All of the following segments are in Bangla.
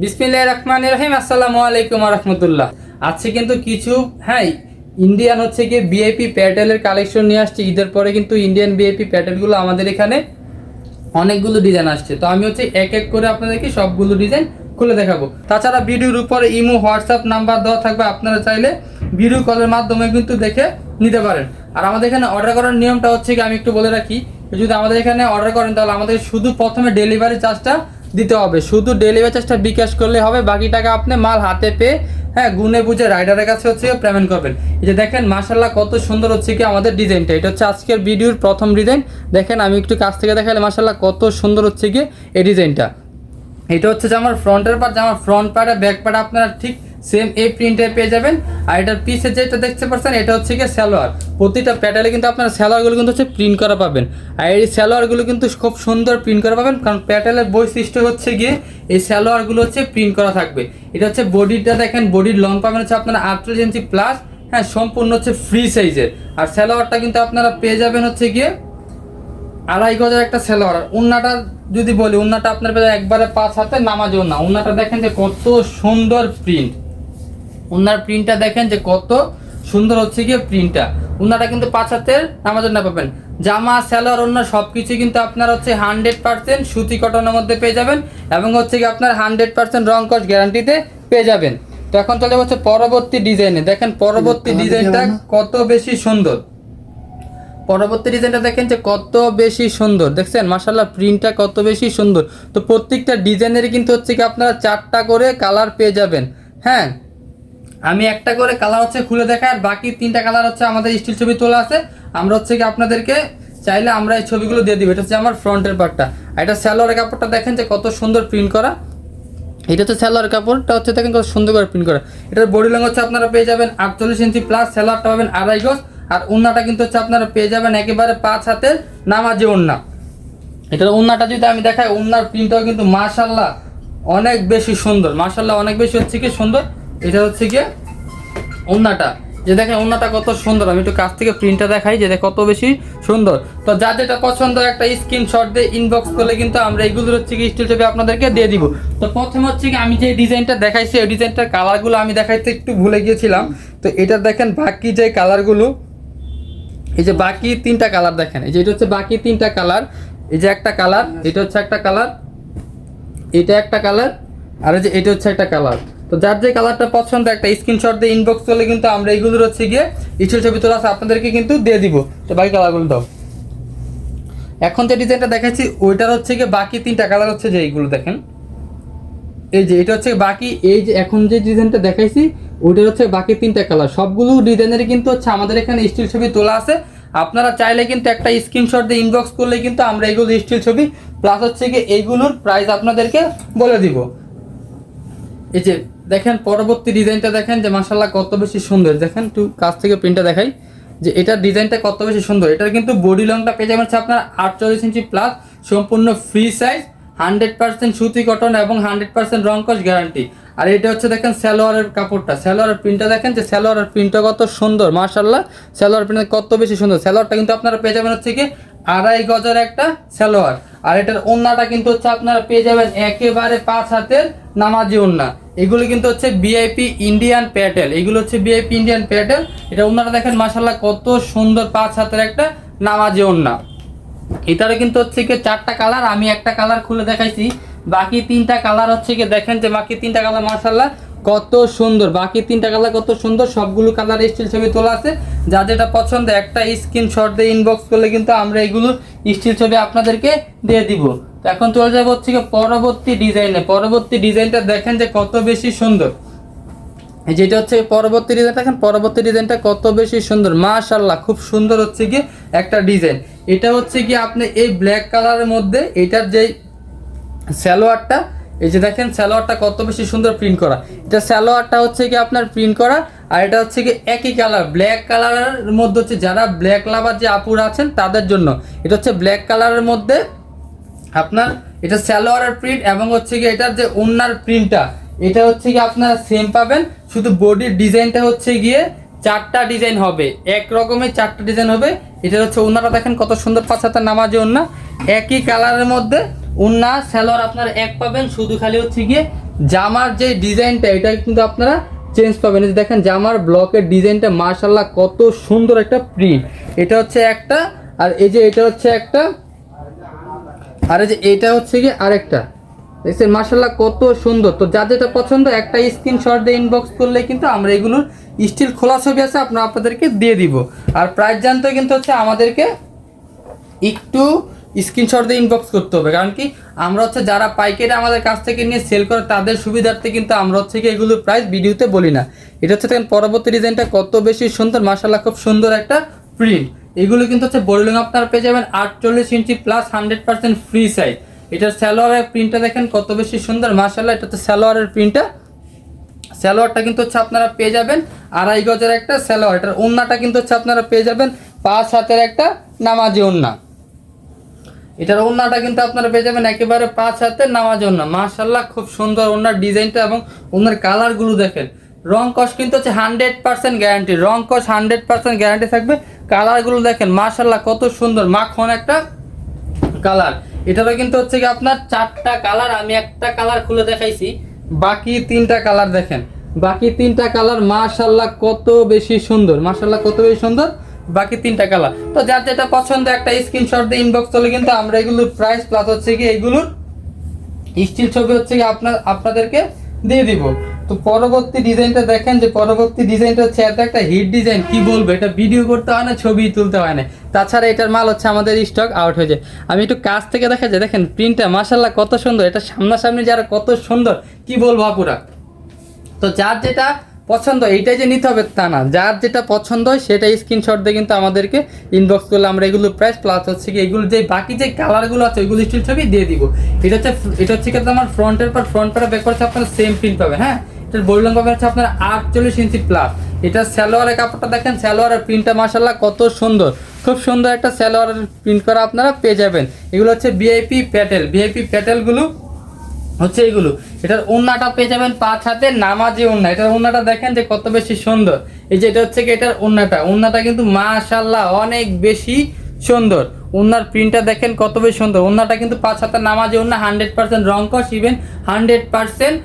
বিসমিল্লাহ রহমান রহিম, আসসালামু আলাইকুম রহমতুল্লাহ। আজকে কিন্তু কিছু হ্যাঁ ইন্ডিয়ান হচ্ছে গিয়ে বিআইপি প্যাটেলের কালেকশন নিয়ে আসছে। ঈদের পরে কিন্তু ইন্ডিয়ান বিআইপি প্যাটেলগুলো আমাদের এখানে অনেকগুলো ডিজাইন আসছে। তো আমি হচ্ছে এক এক করে আপনাদেরকে সবগুলো ডিজাইন খুলে দেখাবো। তাছাড়া ভিডিওর উপরে ইমো, হোয়াটসঅ্যাপ নাম্বার দেওয়া থাকবে। আপনারা চাইলে ভিডিও কলের মাধ্যমে কিন্তু দেখে নিতে পারেন। আর আমাদের এখানে অর্ডার করার নিয়মটা হচ্ছে কি আমি একটু বলে রাখি, যদি আমাদের এখানে অর্ডার করেন, তাহলে আমাদের শুধু প্রথমে ডেলিভারি চার্জটা দিতে হবে। শুধু ডেলিভারি চার্জটা বিকাশ করলে হবে, বাকি টাকা আপনি মাল হাতে পেয়ে হ্যাঁ গুনে বুঝে রাইডারের কাছে হচ্ছে পেমেন্ট করবেন। এই যে দেখেন মাসাল্লাহ কত সুন্দর হচ্ছে কি আমাদের ডিজাইনটা এটা হচ্ছে আজকের ভিডিওর প্রথম ডিজাইন দেখেন, আমি একটু কাছ থেকে দেখালে মাসাল্লাহ কত সুন্দর হচ্ছে কি এই ডিজাইনটা এটা হচ্ছে যে আমার ফ্রন্টের পার্ট যে আমার ফ্রন্ট পার্ট ব্যাক পার্ট আপনারা ঠিক সেম এই প্রিন্টে পেয়ে যাবেন। আর এটার পিসে যেটা দেখতে পাচ্ছেন, এটা হচ্ছে গিয়ে স্যালোয়ার প্রতিটা প্যাটেলে কিন্তু আপনারা স্যালোয়ারগুলো কিন্তু হচ্ছে প্রিন্ট করা পাবেন। আর এই স্যালোয়ারগুলো কিন্তু খুব সুন্দর প্রিন্ট করা পাবেন, কারণ প্যাটেলের বৈশিষ্ট্য হচ্ছে গিয়ে এই স্যালোয়ারগুলো হচ্ছে প্রিন্ট করা থাকবে। এটা হচ্ছে বডিটা দেখেন বডির লং পাবেন হচ্ছে আপনারা আটচল্লিশ ইঞ্চি প্লাস হ্যাঁ সম্পূর্ণ হচ্ছে ফ্রি সাইজের আর স্যালোয়ারটা কিন্তু আপনারা পেয়ে যাবেন হচ্ছে গিয়ে আড়াই গজের একটা সেলোয়ার। উন্নাটা যদি বলি, উন্নাটা আপনার একবারে পাঁচ হাতে নামাজ উন্না উন্নাটা দেখেন যে কত সুন্দর প্রিন্ট উন্নার প্রিন্টটা দেখেন যে কত সুন্দর হচ্ছে গিয়ে প্রিন্টটা উন্নাটা কিন্তু পাঁচ হাতের উন্না পাবেন। জামা সেলোয়ার অন্য সব কিছু কিন্তু আপনার হচ্ছে হান্ড্রেড পার্সেন্ট সুতি কটনের মধ্যে পেয়ে যাবেন এবং হচ্ছে কি আপনার হান্ড্রেড পার্সেন্ট রং কস গ্যারান্টিতে পেয়ে যাবেন। তো এখন চলে হচ্ছে পরবর্তী ডিজাইনে। দেখেন পরবর্তী ডিজাইনটা কত বেশি সুন্দর। পরবর্তী ডিজাইনটা দেখেন যে কত বেশি সুন্দর। দেখছেন? মাসাল্লাহ প্রিন্টটা কত বেশি সুন্দর। তো প্রত্যেকটা ডিজাইনের কিন্তু হচ্ছে কি আপনারা চারটা করে কালার পেয়ে যাবেন। হ্যাঁ? আমি একটা করে কালার হচ্ছে খুলে দেখাই, আর বাকি তিনটা কালার হচ্ছে আমাদের স্টিল ছবি তোলা আছে। আমরা হচ্ছে কি আপনাদেরকে চাইলে আমরা এই ছবিগুলো দিয়ে দিব। এটা হচ্ছে আমার ফ্রন্টের পার্টটা এটা স্যালোয়ারের কাপড়টা দেখেন যে কত সুন্দর প্রিন্ট করা। এটা হচ্ছে স্যালোয়ার কাপড়টা হচ্ছে দেখেন কত সুন্দর করে প্রিন্ট করা। এটার বডি লং হচ্ছে আপনারা পেয়ে যাবেন আটচল্লিশ ইঞ্চি প্লাস স্যালোয়ারটা পাবেন আড়াই গজ। আর উন্নাটা কিন্তু হচ্ছে আপনারা পেয়ে যাবেন একেবারে পাঁচ হাতের নামাজি উন্না। এটার উন্নাটা যদি আমি দেখাই, উন্নার প্রিন্টটাও কিন্তু মাশাল্লাহ অনেক বেশি সুন্দর। মাশাল্লাহ অনেক বেশি হচ্ছে কি সুন্দর। এটা হচ্ছে কি উন্নাটা যে দেখেন উন্নাটা কত সুন্দর। আমি একটু কাছ থেকে প্রিন্টটা দেখাই, যে কত বেশি সুন্দর। তো যা যেটা পছন্দ, একটা স্ক্রিনশট দিয়ে ইনবক্স করলে কিন্তু আমরা এইগুলো হচ্ছে কি স্টিল ছবি আপনাদেরকে দিয়ে দিব। তো প্রথমে হচ্ছে কি আমি যে ডিজাইনটা দেখাইছি, ওই ডিজাইনটার কালারগুলো আমি দেখাইতে একটু ভুলে গিয়েছিলাম। তো এটা দেখেন বাকি যে কালারগুলো এই যে বাকি তিনটা কালার দেখেন। এই যে এটা হচ্ছে বাকি তিনটা কালার এই যে একটা কালার এটা হচ্ছে একটা কালার এটা একটা কালার আর এই যে এটা হচ্ছে একটা কালার তো যার যে কালারটা পছন্দ, একটা স্ক্রিনশট দিয়ে ইনবক্স করলে কিন্তু আমরা এইগুলোর হচ্ছে গিয়ে ইচ্ছুর ছবি তোলা আছে, আপনাদেরকে কিন্তু দিয়ে দিব। তো বাকি কালারগুলো দাও। এখন যে ডিজাইনটা দেখাচ্ছি, ওইটার হচ্ছে গিয়ে বাকি তিনটা কালার হচ্ছে যে এইগুলো দেখেন। এই যে, এটা হচ্ছে বাকি, এই যে এখন যে ডিজাইনটা দেখাইছি, ওইটার হচ্ছে বাকি তিনটা কালার। সবগুলো ডিজাইনের কিন্তু হচ্ছে আমাদের এখানে স্টিল ছবি তোলা আছে। আপনারা চাইলে কিন্তু একটা স্ক্রিনশট দিয়ে ইনবক্স করলে কিন্তু আমরা এইগুলো স্টিল ছবি প্লাস হচ্ছে কি এইগুলোর প্রাইস আপনাদেরকে বলে দিব। এই যে দেখেন পরবর্তী ডিজাইনটা দেখেন যে মাসাল্লাহ কত বেশি সুন্দর। দেখেন একটু কাছ থেকে প্রিন্টটা দেখাই যে এটার ডিজাইনটা কত বেশি সুন্দর। এটার কিন্তু বডি লংটা পেয়ে যাবেন আপনার আটচল্লিশ ইঞ্চি প্লাস সম্পূর্ণ ফ্রি সাইজ হান্ড্রেড পার্সেন্ট সুতি কটন এবং হান্ড্রেড পার্সেন্ট রং কস গ্যারান্টি আর এটা হচ্ছে দেখেন স্যালোয়ারের কাপড়টা। স্যালোয়ারের প্রিন্টটা দেখেন যে স্যালোয়ারের প্রিন্টটা কত সুন্দর মার্শাল্লাহ স্যালোয়ার প্রিন্ট কত বেশি সুন্দর। স্যালোয়ারটা কিন্তু আপনারা পেয়ে যাবেন হচ্ছে কি আড়াই গজের একটা স্যালোয়ার আর এটার ওন্নাটা কিন্তু হচ্ছে আপনারা পেয়ে যাবেন একেবারে পাঁচ হাতের নামাজি ওন্না। এগুলো কিন্তু হচ্ছে বিআইপি ইন্ডিয়ান প্যাটেল এগুলো হচ্ছে বিআইপি ইন্ডিয়ান প্যাটেল এটা ওন্নাটা দেখেন মার্শাল্লাহ কত সুন্দর পাঁচ হাতের একটা নামাজি ওন্না। এটারও কিন্তু হচ্ছে কি চারটা কালার, আমি একটা কালার খুলে দেখাইছি। বাকি তিনটা কালার হচ্ছে কি দেখেন যে বাকি তিনটা কালার মার্শাল্লাহ কত সুন্দর, বাকি তিনটা কালার কত সুন্দর, সবগুলো কালার স্টিল ছবি তোলা আছে। যা যেটা পছন্দ, একটা স্ক্রিনশট দিয়ে ইনবক্স করলে কিন্তু আমরা এগুলো স্টিল ছবি আপনাদেরকে দিয়ে দিব। তো এখন চলে যাব হচ্ছে পরবর্তী ডিজাইনে পরবর্তী ডিজাইনটা দেখেন যে কত বেশি সুন্দর। যেটা হচ্ছে পরবর্তী ডিজাইন দেখেন পরবর্তী ডিজাইনটা কত বেশি সুন্দর। মাশাল্লাহ খুব সুন্দর হচ্ছে কি একটা ডিজাইন এটা হচ্ছে কি আপনি এই ব্ল্যাক কালারের মধ্যে এটার যে স্যালোয়ারটা এই যে দেখেন স্যালোয়ারটা কত বেশি সুন্দর প্রিন্ট করা। এটা স্যালোয়ারটা হচ্ছে কি আপনার প্রিন্ট করা, আর এটা হচ্ছে কি একই কালার ব্ল্যাক কালারের মধ্যে হচ্ছে যারা ব্ল্যাক লাভার যে আপুরা আছেন তাদের জন্য। এটা হচ্ছে ব্ল্যাক কালারের মধ্যে আপনার এটা স্যালোয়ারের প্রিন্ট এবং হচ্ছে কি এটার যে ওনার প্রিন্টটা এটা হচ্ছে কি আপনারা সেম পাবেন। শুধু বডির ডিজাইনটা হচ্ছে গিয়ে চারটা ডিজাইন হবে। এক রকমের চারটা ডিজাইন হবে। এটা হচ্ছে ওনারা দেখেন কত সুন্দর পাঁচ হাতের নামাজে ওন্না। একই কালারের মধ্যে উন্না স্যালোয়ার আপনারা এক পাবেন, শুধু খালি হচ্ছে গিয়ে জামার যে ডিজাইনটা, এটা কিন্তু আপনারা চেঞ্জ পাবেন। দেখেন, জামার ব্লকের ডিজাইনটা মার্শাল্লাহ কত সুন্দর একটা প্রিন্ট এটা হচ্ছে একটা, আর এই যে এটা হচ্ছে একটা, আর এই যে এটা হচ্ছে কি আরেকটা। দেখছেন মার্শাল্লাহ কত সুন্দর। তো যা যেটা পছন্দ, একটা স্ক্রিনশট দিয়ে ইনবক্স করলে কিন্তু আমরা এগুলোর স্টিল খোলা ছবি আছে, আপনারা আপনাদেরকে দিয়ে দিব। আর প্রাইস জানতে কিন্তু হচ্ছে আমাদেরকে একটু স্ক্রিনশট দিয়ে ইনবক্স করতে হবে। কারণ কি, আমরা হচ্ছে যারা পাইকারি আমাদের কাছ থেকে নিয়ে সেল করে, তাদের সুবিধার্থে কিন্তু আমরা হচ্ছে কি এগুলোর প্রাইস ভিডিওতে বলি না। এটা হচ্ছে দেখেন, পরবর্তী ডিজাইনটা কত বেশি সুন্দর মাসাল্লাহ খুব সুন্দর একটা প্রিন্ট এগুলো কিন্তু হচ্ছে বলিলং আপনারা পেয়ে যাবেন আটচল্লিশ inch plus hundred percent free size এটার স্যালোয়ারের প্রিন্টটা দেখেন কত বেশি সুন্দর মাসাল্লাহ এটা হচ্ছে স্যালোয়ারের প্রিন্টটা স্যালোয়ারটা কিন্তু হচ্ছে আপনারা পেয়ে যাবেন আড়াই গজের একটা স্যালোয়ার এটার ওন্নাটা কিন্তু হচ্ছে আপনারা পেয়ে যাবেন পাঁচ হাতের একটা নামাজি ওন্না। এটার ওন্নাটা কিন্তু আপনারা পেয়ে যাবেন একেবারে পাঁচ হাতের নামাজি ওন্না মাশাল্লাহ খুব সুন্দর ওনার ডিজাইনটা এবং ওনার কালারগুলো দেখেন। রং কস কিন্তু হচ্ছে হান্ড্রেড পার্সেন্ট গ্যারান্টি, রং কস হান্ড্রেড পার্সেন্ট গ্যারান্টি থাকবে। কালারগুলো দেখেন মাশাল্লাহ কত সুন্দর, মাখন একটা কালার। এটারও কিন্তু হচ্ছে কি আপনার চারটা কালার, আমি একটা কালার খুলে দেখাইছি। বাকি তিনটা কালার দেখেন। বাকি তিনটা কালার মাশাল্লাহ কত বেশি সুন্দর মাশাল্লাহ কত বেশি সুন্দর? বাকি তিনটা কালার। তো যার যেটা পছন্দ, একটা স্ক্রিনশট দিয়ে ইনবক্স করলে কিন্তু আমরা এগুলোর প্রাইস প্লাস হচ্ছে কি এগুলোর স্টিল ছবি হচ্ছে কি আপনার, আপনাদেরকে দিয়ে দিব। তো পরবর্তী ডিজাইনটা দেখেন যে পরবর্তী ডিজাইনটা হচ্ছে এত একটা হিট ডিজাইন কি বলব? এটা ভিডিও করতে হয় না, ছবি তুলতে হয় না। তাছাড়া এটার মাল হচ্ছে আমাদের স্টক আউট হয়ে যায়। আমি একটু কাছ থেকে দেখা যায় দেখেন প্রিন্টটা মাসাল্লাহ কত সুন্দর, এটা সামনাসামনি যারা কত সুন্দর, কি বলব আপুরা? তো যার যেটা পছন্দ, এইটাই যে নিতে হবে তা না। যার যেটা পছন্দ হয় সেটা স্ক্রিনশট দিয়ে কিন্তু আমাদেরকে ইনবক্স করলে আমরা এগুলো প্রাইস প্লাস হচ্ছে কি এগুলো যে বাকি যে কালারগুলো আছে, ওইগুলো স্টিল ছবি দিয়ে দিব। এটা হচ্ছে এটা হচ্ছে কিন্তু আমার ফ্রন্টের পর ফ্রন্ট পারা ব্যাক হচ্ছে আপনার সেম প্রিন্ট পাবেন হ্যাঁ? এটার পাবেন হচ্ছে আপনার আটচল্লিশ ইঞ্চি প্লাস এটা স্যালোয়ারের কাপড়টা দেখেন স্যালোয়ারের প্রিন্টটা মাসাল্লাহ কত সুন্দর। খুব সুন্দর একটা স্যালোয়ারের প্রিন্ট করা আপনারা পেয়ে যাবেন। এগুলো হচ্ছে ভিআইপি প্যাটেল ভিআইপি প্যাটেলগুলো হচ্ছে এগুলো। এটার ওন্নাটা পেয়ে যাবেন পাঁচ হাতে, নামাজি ওন্না। এটার ওন্নাটা দেখেন যে কত বেশি সুন্দর। এই যে এটা হচ্ছে এটার ওন্নাটা। ওন্নাটা কিন্তু মাশাল্লাহ অনেক বেশি সুন্দর। ওন্নার প্রিন্টটা দেখেন কত বেশি সুন্দর। ওন্নাটা কিন্তু পাঁচ হাতে, নামাজি ওন্না, হান্ড্রেড পার্সেন্ট রং কস ইভেন হান্ড্রেড পার্সেন্ট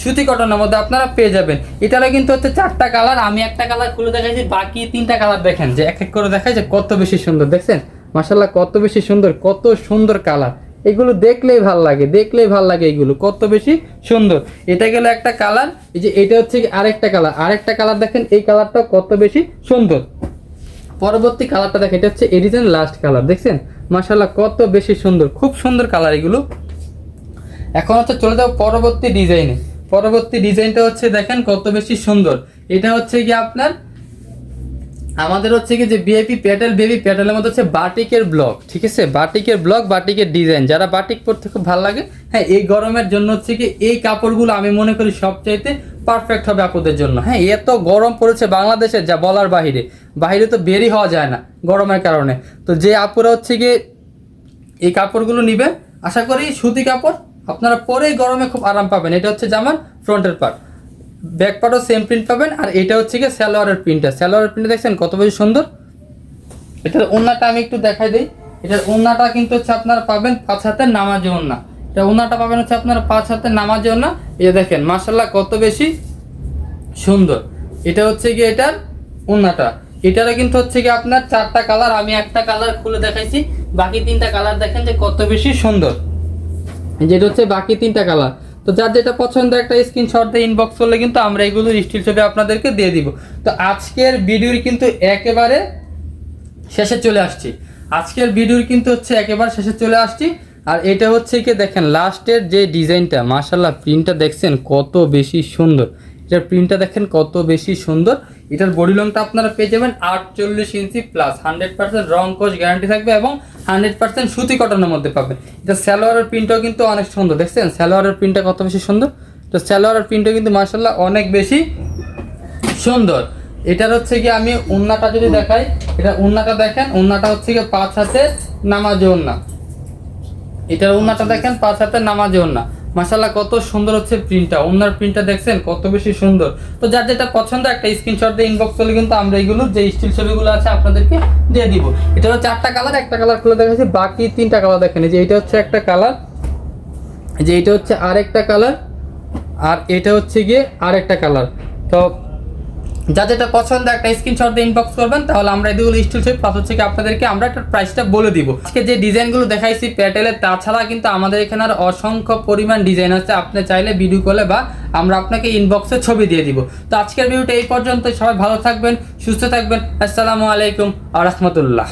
সুতি কটনের মধ্যে আপনারা পেয়ে যাবেন। এটারও কিন্তু হচ্ছে চারটা কালার। আমি একটা কালার খুলে দেখাইছি, বাকি তিনটা কালার দেখেন। যে এক এক করে দেখাই যে কত বেশি সুন্দর, দেখছেন? মাশাল্লাহ কত বেশি সুন্দর, কত সুন্দর কালার। এগুলো দেখলেই ভালো লাগে, দেখলেই ভালো লাগে এগুলো, কত বেশি সুন্দর। এটা গেল একটা কালার, এই যে এটা হচ্ছে আরেকটা কালার। আরেকটা কালার দেখেন, এই কালারটা কত বেশি সুন্দর। পরবর্তী কালারটা দেখেন, এটা হচ্ছে এডিশন লাস্ট কালার, দেখছেন? মাশাল্লাহ কত বেশি সুন্দর, খুব সুন্দর কালার এগুলো। এখন হচ্ছে চলে যাও পরবর্তী ডিজাইনে। পরবর্তী ডিজাইনটা হচ্ছে দেখেন কত বেশি সুন্দর। এটা হচ্ছে কি আপনার আমাদের হচ্ছে কি যে বিআইপি প্যাটেল বেবি প্যাটেলের মধ্যে হচ্ছে বাটিকের ব্লক ঠিক আছে? বাটিকের ব্লক বাটিকের ডিজাইন যারা বাটিক পরতে খুব ভালো লাগে হ্যাঁ এই গরমের জন্য হচ্ছে কি এই কাপড়গুলো আমি মনে করি সবচাইতে পারফেক্ট হবে আপুদের জন্য। হ্যাঁ এত গরম পড়েছে বাংলাদেশে, যা বলার বাহিরে। বাইরে তো বেরি হওয়া যায় না গরমের কারণে। তো যে আপুরা হচ্ছে কি এই কাপড়গুলো নিবেন আশা করি সুতি কাপড় আপনারা পরেই গরমে খুব আরাম পাবেন। এটা হচ্ছে জামার ফ্রন্টের পার্ট ব্যাক পার্টও সেম প্রিন্ট পাবেন, আর এটা হচ্ছে গিয়ে স্যালোয়ারের প্রিন্টটা স্যালোয়ারের প্রিন্ট দেখছেন কত বেশি সুন্দর? এটার ওন্নাটা আমি একটু দেখাই দিই। এটার ওন্নাটা কিন্তু হচ্ছে আপনারা পাবেন পাঁচ হাতের নামাজে ওন্না। এটা ওন্নাটা পাবেন হচ্ছে আপনারা পাঁচ হাতের নামাজে ওন্না। এই দেখেন মার্শাল্লাহ কত বেশি সুন্দর। এটা হচ্ছে কি এটার ওন্নাটা। এটারও কিন্তু হচ্ছে কি আপনার চারটা কালার, আমি একটা কালার খুলে দেখাইছি। বাকি তিনটা কালার দেখেন যে কত বেশি সুন্দর। যেটা হচ্ছে বাকি তিনটা কালার। তো যার যেটা পছন্দ একটা স্ক্রিনশট দিয়ে ইনবক্স করলে কিন্তু আমরা এগুলো স্টিল ছবি আপনাদেরকে দিয়ে দিব। তো আজকের ভিডিওর কিন্তু একেবারে শেষে চলে আসছি। আজকের ভিডিওর কিন্তু হচ্ছে একেবারে শেষে চলে আসছি। আর এটা হচ্ছে কি দেখেন লাস্টের যে ডিজাইনটা মার্শাল্লাহ প্রিন্টটা দেখছেন কত বেশি সুন্দর। এটার প্রিন্টটা দেখেন কত বেশি সুন্দর। এটার বডি লংটা আপনারা পেয়ে যাবেন আটচল্লিশ ইঞ্চি প্লাস হান্ড্রেড পার্সেন্ট রং কোচ গ্যারান্টি থাকবে এবং হান্ড্রেড পার্সেন্ট সুতি কটনের মধ্যে পাবেন। এটা স্যালোয়ারের প্রিন্টটাও কিন্তু অনেক সুন্দর, দেখছেন? স্যালোয়ারের প্রিন্টটা কত বেশি সুন্দর? তো স্যালোয়ারের প্রিন্টও কিন্তু মার্শাল্লাহ অনেক বেশি সুন্দর। এটার হচ্ছে কি আমি উন্নাটা যদি দেখাই, এটা উন্নাটা দেখেন, উন্নাটা হচ্ছে কি পাঁচ হাতে নামাজে উন্না। এটার উন্নাটা দেখেন, পাঁচ হাতে নামাজে উন্না। মাসাল্লাহ কত সুন্দর হচ্ছে প্রিন্টটা ওনার প্রিন্টটা দেখছেন, কত বেশি সুন্দর। তো যার যেটা পছন্দ, একটা স্ক্রিনশট দিয়ে ইনবক্স করলে কিন্তু আমরা এইগুলো যে স্টিল ছবিগুলো আছে, আপনাদেরকে দিয়ে দিব। এটা হলো চারটা কালার একটা কালার খুলে দেখা দেখাচ্ছি, বাকি তিনটা কালার দেখেন। যে এটা হচ্ছে একটা কালার যে এটা হচ্ছে আরেকটা কালার আর এটা হচ্ছে গিয়ে আরেকটা কালার তো যা যেটা পছন্দ একটা স্ক্রিনশট দিয়ে ইনবক্স করবেন, তাহলে আমরা এগুলো স্টিল ছবি প্লাস হচ্ছে আপনাদেরকে আমরা একটা প্রাইসটা বলে দিব। আজকে যে ডিজাইনগুলো দেখাইছি প্যাটেলের তাছাড়া কিন্তু আমাদের এখানে আর অসংখ্য পরিমাণ ডিজাইন আছে। আপনি চাইলে ভিডিও কলে বা আমরা আপনাকে ইনবক্সে ছবি দিয়ে দিব। তো আজকের ভিডিওটা এই পর্যন্ত সবাই ভালো থাকবেন, সুস্থ থাকবেন। আসসালামু আলাইকুম আ রহমতুল্লাহ।